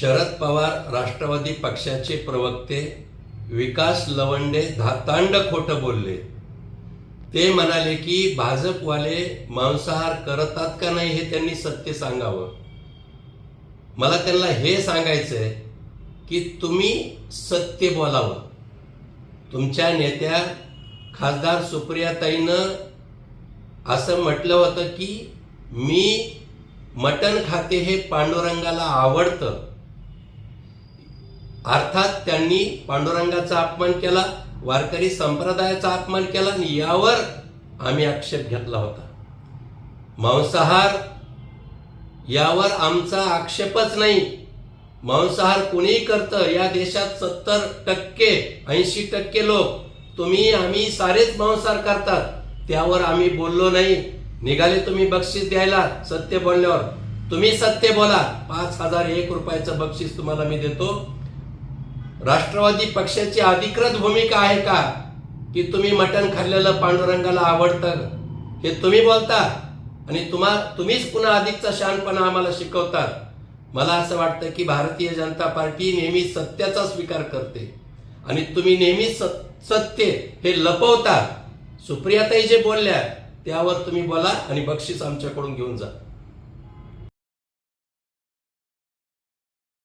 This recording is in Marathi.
शरद पवार राष्ट्रवादी पक्षाचे प्रवक्ते विकास लवंडे धातांड खोटं बोलले. ते म्हणाले की भाजपवाले मांसाहार करतात का नाही हे त्यांनी सत्य सांगावं. मला त्यांना हे सांगायचंय की तुम्ही सत्य बोलावं. तुमच्या नेत्या खासदार सुप्रियाताईनं असं म्हटलं होतं की मी मटण खाते हे पांडुरंगाला आवडतं. अर्थात त्यांनी पांडुरंगाचा अपमान केला वारकरी संप्रदायाचा अपमान केला आणि यावर आम्ही आक्षेप घेतला होता. मांसाहार यावर आमचा आक्षेपच नाही. मांसाहार कुणीही करतं या देशात सत्तर टक्के ऐंशी टक्के लोक. तुम्ही आम्ही सारेच मांसाहार करतात. त्यावर आम्ही बोललो नाही. निघाले तुम्ही बक्षीस द्यायला सत्य बोलल्यावर. तुम्ही सत्य बोला. पाच हजार एक रुपयाचं बक्षीस तुम्हाला मी देतो. राष्ट्रवादी पक्षाची अधिकृत भूमिका आहे का? की तुम्ही मटण खाल्लेलं पांडुरंगाला आवडतं? हे तुम्ही बोलता? आणि तुम्हा तुम्हीच पुन्हा अधिकचा शहाणपणा आम्हाला शिकवतात मला असं वाटतं की भारतीय जनता पार्टी नेहमी सत्याचा स्वीकार करते. आणि तुम्ही नेहमी सत्य हे लपवता. सुप्रियाताई जे बोलल्या त्यावर तुम्ही बोला आणि बक्षीस आमच्याकडून घेऊन जा.